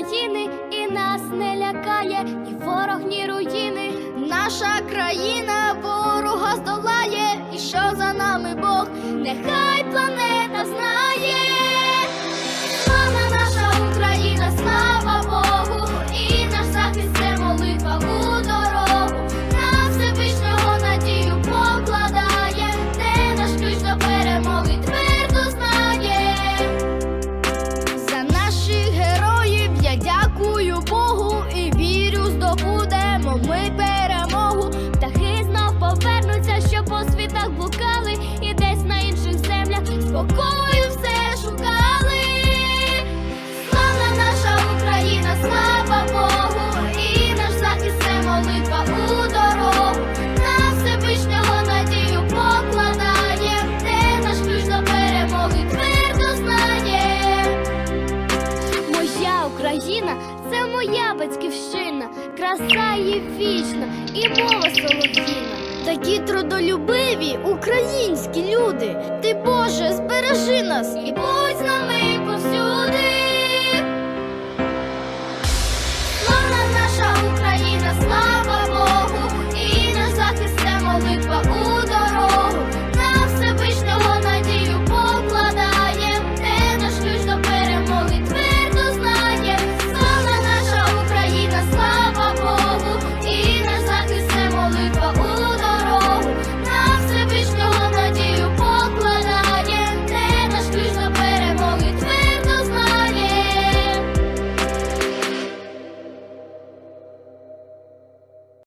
України і нас не лякає, ні ворог, ні руїни. Наша країна ворога здолає, і що за нами Бог нехай. Спокою все шукали. Слава наша Україна, слава Богу, і наш захист це молитва у дорогу. На Всевишнього надію покладає, де наш ключ до перемоги твердо знає. Моя Україна це моя батьківщина, краса її вічна і мова солов'їна. Такі трудолюбиві українські люди. Ти Боже, збережи нас і будь.